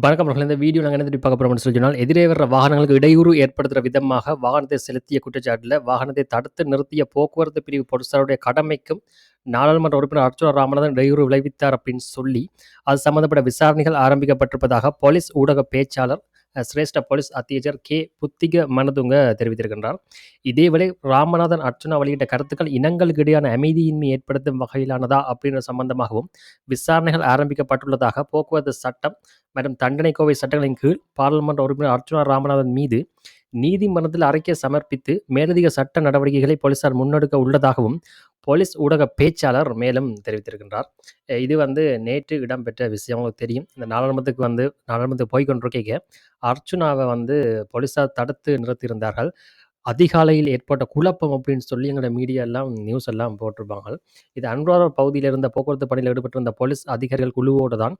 வணக்கம் அவர்கள் இந்த வீடியோ நாங்கள் என்ன பார்க்க போறோம்னு சொல்லி சொன்னால், எதிரே வர்ற வாகனங்களுக்கு இடையூறு ஏற்படுத்துகிற விதமாக வாகனத்தை செலுத்திய குற்றச்சாட்டில் வாகனத்தை தடுத்து நிறுத்திய போக்குவரத்து பிரிவு பொருசாருடைய கடமைக்கும், நாடாளுமன்ற உறுப்பினர் அர்ச்சுனா ராமநாதன் இடையூறு விளைவித்தார் அப்படின்னு சொல்லி, அது சம்பந்தப்பட்ட விசாரணைகள் ஆரம்பிக்கப்பட்டிருப்பதாக போலீஸ் ஊடக பேச்சாளர் சிரேஷ்ட போலீஸ் அத்தியஜர் கே. புத்திக மனதுங்க தெரிவித்திருக்கின்றார். இதேவேளை ராமநாதன், அர்ச்சனா வெளியிட்ட கருத்துக்கள் இனங்களுக்கு இடையான அமைதியின்மை ஏற்படுத்தும் வகையிலானதா அப்படின்ற சம்பந்தமாகவும் விசாரணைகள் ஆரம்பிக்கப்பட்டுள்ளதாக போக்குவரத்து சட்டம் மற்றும் தண்டனை கோவை சட்டங்களின் கீழ் பாராளுமன்ற உறுப்பினர் அர்ச்சுனா ராமநாதன் மீது நீதிமன்றத்தில் அறிக்கை சமர்ப்பித்து மேலதிக சட்ட நடவடிக்கைகளை போலீசார் முன்னெடுக்க உள்ளதாகவும் போலீஸ் ஊடக பேச்சாளர் மேலும் தெரிவித்திருக்கின்றார். இது வந்து நேற்று இடம்பெற்ற விஷயம். உங்களுக்கு தெரியும். இந்த நாடாளுமன்றத்துக்கு வந்து நாடாளுமன்றத்துக்கு போய் கொண்டிருக்கைக்க, அர்ச்சுனாவ வந்து போலீசார் தடுத்து நிறுத்தியிருந்தார்கள். அதிகாலையில் ஏற்பட்ட குழப்பம் அப்படின்னு சொல்லி எங்களோட மீடியா எல்லாம் நியூஸ் எல்லாம் போட்டிருப்பாங்க. இது அன்றாட பகுதியில் இருந்த போக்குவரத்து பணியில் ஈடுபட்டிருந்த போலீஸ் அதிகாரிகள் குழுவோடு தான்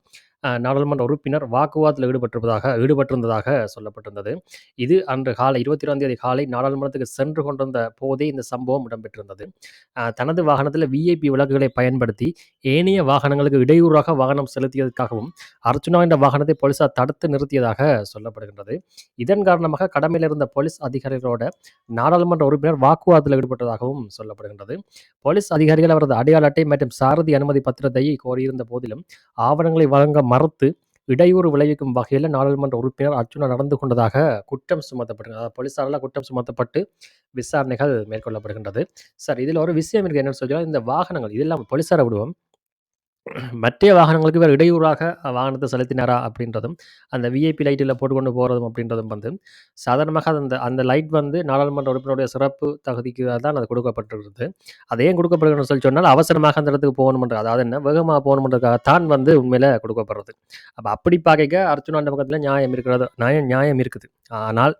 நாடாளுமன்ற உறுப்பினர் வாக்குவாதத்தில் ஈடுபட்டிருப்பதாக ஈடுபட்டிருந்ததாக சொல்லப்பட்டிருந்தது. இது அன்று காலை 22ஆம் தேதி காலை நாடாளுமன்றத்துக்கு சென்று கொண்டிருந்த போதே இந்த சம்பவம் இடம்பெற்றிருந்தது. தனது வாகனத்தில் விஐபி விளக்குகளை பயன்படுத்தி, ஏனைய வாகனங்களுக்கு இடையூறாக வாகனம் செலுத்தியதற்காகவும், அர்ச்சுனா என்ற வாகனத்தை போலீசார் தடுத்து நிறுத்தியதாக சொல்லப்படுகின்றது. இதன் காரணமாக கடமையில் இருந்த போலீஸ் அதிகாரிகளோட நாடாளுமன்ற உறுப்பினர் வாக்குவாதத்தில் ஈடுபட்டதாகவும் சொல்லப்படுகின்றது. போலீஸ் அதிகாரிகள் அவரது அடையாள அட்டை மற்றும் சாரதி அனுமதி பத்திரத்தை கோரியிருந்த போதிலும், ஆவணங்களை வழங்க மறுத்து, இடையூறு விளைவிக்கும் வகையில் நாடாளுமன்ற உறுப்பினர் அர்ச்சுனா நடந்து கொண்டதாக குற்றம் சுமத்தப்படுகிறது போலீஸாரால் குற்றம் சுமத்தப்பட்டு விசாரணைகள் மேற்கொள்ளப்படுகின்றது. சார் இதில் ஒரு விஷயம் இருக்கு என்னன்னு சொல்லி இந்த வாகனங்கள் இதெல்லாம் போலீஸாரை விடுவோம். மற்றைய வாகனங்களுக்கு இவர் இடையூறாக வாகனத்தை செலுத்தினாரா அப்படின்றதும், அந்த விஐபி லைட்டில் போட்டுக்கொண்டு போகிறதும் அப்படின்றதும் வந்து, சாதாரணமாக அந்த அந்த லைட் வந்து நாடாளுமன்ற உறுப்பினருடைய சிறப்பு தகுதிக்கு தான் அது கொடுக்கப்பட்டிருக்கிறது. அது ஏன் சொல்லி சொன்னால், அவசரமாக அந்த இடத்துக்கு போகணுமன்ற அதாவது என்ன விகமாக போகணுமன்றதுக்காக தான் வந்து உண்மையில் கொடுக்கப்படுறது. அப்போ அப்படி பார்க்க அர்ச்சுனாண்ட பக்கத்தில் நியாயம் இருக்கிறது நியாயம் நியாயம் இருக்குது. ஆனால்,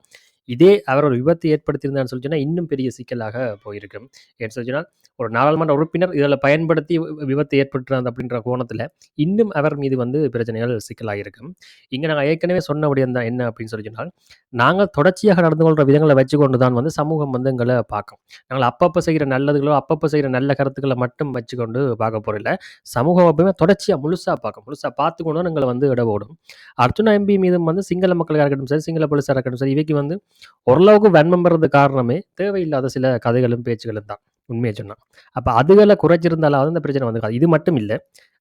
இதே அவர் ஒரு விபத்து ஏற்படுத்தியிருந்தான்னு சொல்லி சொன்னால் இன்னும் பெரிய சிக்கலாக போயிருக்கும். ஏன்னு சொல்லி சொன்னால், ஒரு நாடாளுமன்ற உறுப்பினர் இதில் பயன்படுத்தி வி விபத்து ஏற்பட்டுறாங்க அப்படின்ற கோணத்தில் இன்னும் அவர் மீது வந்து பிரச்சனைகள் சிக்கலாகிருக்கும் இங்கே நாங்கள் ஏற்கனவே சொன்ன விடயம் தான் என்ன அப்படின்னு சொல்லி சொன்னால், நாங்கள் தொடர்ச்சியாக நடந்து கொள்கிற விதங்களை வச்சுக்கொண்டு தான் வந்து சமூகம் வந்து எங்களை பார்க்கும். நாங்கள் அப்பப்போ செய்கிற நல்லதுகளோ, அப்பப்போ செய்கிற நல்ல கருத்துக்களை மட்டும் வச்சுக்கொண்டு பார்க்க போகிறதில்ல சமூகம் எப்பவுமே தொடர்ச்சியாக முழுசாக பார்க்கும். முழுசாக பார்த்துக்கொண்டு தான் வந்து இட ஓடும் அர்ஜுனா எம்பி மீதும் வந்து சிங்கள மக்களாக இருக்கட்டும் சரி, சிங்கள போலீஸாக இருக்கட்டும் சரி, இவைக்கு வந்து ஓரளவுக்கு வன்மம் காரணமே தேவையில்லாத சில கதைகளும், பேச்சுகளும் தான். உண்மையை சொன்னா. அப்போ அதுகளை குறைச்சிருந்தாலாவது இந்த பிரச்சனை வந்திருக்காது. இது மட்டும் இல்லை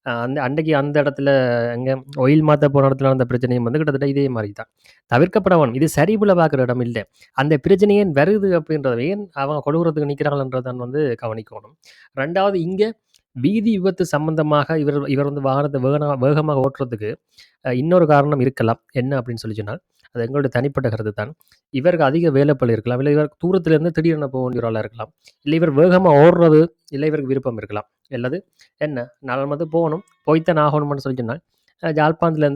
அந்த அன்றைக்கு அந்த இடத்துல அங்கே ஒயில் மாற்ற போன இடத்துல அந்த பிரச்சனையும் வந்து கிட்டத்தட்ட இதே மாதிரி தான். தவிர்க்கப்பட வேணும். இது சரிபுல பார்க்குற இடம் இல்லை அந்த பிரச்சனை ஏன் வருது அப்படின்றத ஏன் அவங்க கொடுக்குறதுக்கு நிற்கிறாங்கன்றதான் வந்து கவனிக்கணும் ரெண்டாவது இங்கே வீதி விபத்து சம்பந்தமாக இவர் இவர் வந்து வாகனத்தை வேகமாக வேகமாக ஓட்டுறதுக்கு இன்னொரு காரணம் இருக்கலாம். என்ன அப்படின்னு சொல்லி சொன்னால், அது எங்களுடைய தனிப்பட்ட கருத்து தான். இவருக்கு அதிக வேலைப்பளு இருக்கலாம். இல்லை இவர் தூரத்திலிருந்து திடீரென போக வேண்டிய ஒரு இருக்கலாம். இல்லை இவர் வேகமாக ஓடுறது, இல்லை இவருக்கு விருப்பம் இருக்கலாம். அல்லது என்ன நாடாளுமன்றத்துக்கு போகணும், போய்த்தான் ஆகணும்னு சொல்லி சொன்னால், அ இல்லை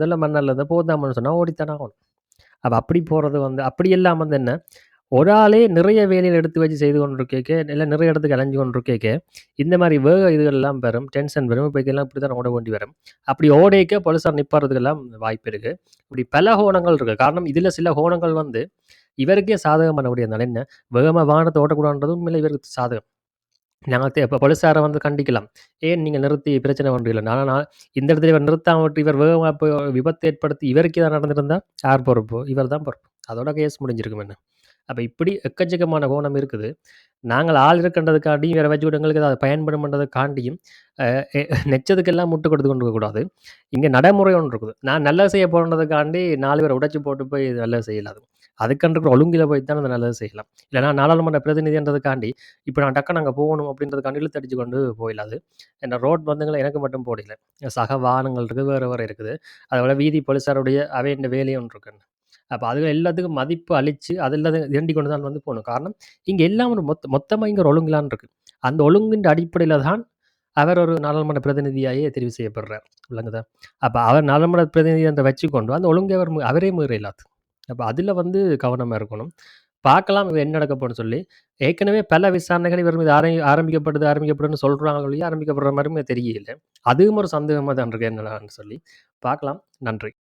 இருந்தோ, போதாமன்னு சொன்னால் ஓடித்தான் ஓடித்தானே ஆகணும். அப்போ அப்படி போகிறது வந்து அப்படி எல்லாம் வந்து என்ன, ஒரு ஆளே நிறைய வேலையில் எடுத்து வச்சு செய்து கொண்டிருக்கைக்க, இல்லை நிறைய இடத்துக்கு அலைஞ்சு கொண்டிருக்கைக்க, இந்த மாதிரி வேக இதுகள்லாம் எல்லாம் வரும். டென்ஷன் வரும். இப்போ இதெல்லாம் இப்படி தான் ஓட வேண்டி வரும். அப்படி ஓடைக்க போலீஸார் நிப்பாட்டுறதுக்கெல்லாம் வாய்ப்பு இருக்குது இப்படி பல ஹோனங்கள் இருக்குது காரணம் இதில் சில ஹோனங்கள் வந்து இவருக்கே சாதகம் விடயம் தான். என்ன வேகமாக வாகனத்த ஓட்டக்கூடாதுன்றது உண்மையிலே இவருக்கு சாதகம். நாங்கள் இப்போ போலீஸாரை வந்து கண்டிக்கலாம். ஏன் நீங்கள் நிறுத்தி பிரச்சனை பண்றீங்கன்னு. நான் இந்த இடத்துல இவர் நிறுத்தாம விட்டு இவர் வேகமாக விபத்து ஏற்படுத்தி இவருக்கு ஏதாவது நடந்திருந்தால் யார் பொறுப்பு? இவர் தான் பொறுப்பு. அதோட கேஸ் முடிஞ்சிருக்கும் என்ன. அப்போ இப்படி எக்கச்சக்கமான கோணம் இருக்குது. நாங்கள் ஆள் இருக்கின்றதுக்காண்டியும் வேறு வச்சு எங்களுக்கு அதை பயன்படும்ன்றதுக்காண்டியும், நெச்சதுக்கெல்லாம் முட்டு கொடுத்து கொண்டு இருக்கக்கூடாது. இங்கே நடைமுறை ஒன்று இருக்குது. நான் நல்லது செய்ய போகிறதுக்காண்டி நாலு பேர் உடைச்சி போட்டு போய் நல்லது செய்யலாது. அதுக்கென்று ஒழுங்கில் போய் தான் அந்த நல்லது செய்யலாம். இல்லன்னா நாடாளுமன்ற பிரதிநிதின்றதுக்காண்டி, இப்போ நான் டக்குனு நாங்கள் போகணும் அப்படின்றதுக்காண்டி இழுத்தடிச்சு கொண்டு போயிடலாது. என்ன ரோட் வந்துங்களை எனக்கு மட்டும் போடல சக வாகனங்கள் இருக்கு. வேறு வேறு இருக்குது. அதோட வீதி போலீஸாருடைய இந்த வேலையும் ஒன்று இருக்குதுன்னு அப்போ அதுகள் எல்லாத்துக்கும் மதிப்பு அளிச்சு, அதில வேண்டி கொண்டு தான் வந்து போகணும் காரணம் இங்கே எல்லாம் ஒரு மொத்த மொத்தமாக இங்கே ஒரு ஒழுங்குலான் இருக்கு. அந்த ஒழுங்குன்ற அடிப்படையில் தான் அவர் ஒரு நாடாளுமன்ற பிரதிநிதியாயே தெரிவு செய்யப்படுறார். விளங்குதா? அப்போ அவர் நாடாளுமன்ற பிரதிநிதி அந்த வச்சுக்கொண்டு அந்த ஒழுங்கை அவர் அவரே முறையில்லாது அப்போ அதில் வந்து கவனமாக இருக்கணும். பார்க்கலாம் இவர் என்ன நடக்க சொல்லி. ஏற்கனவே பல விசாரணைகள் இவர் மீது ஆரம்பி ஆரம்பிக்கப்படுது ஆரம்பிக்கப்படுன்னு சொல்கிறாங்களோ ஒழிய, ஆரம்பிக்கப்படுற மாதிரி தெரியல. அதுவும் ஒரு சந்தேகமாக தான் இருக்கு என்னடான்னு சொல்லி. பார்க்கலாம். நன்றி.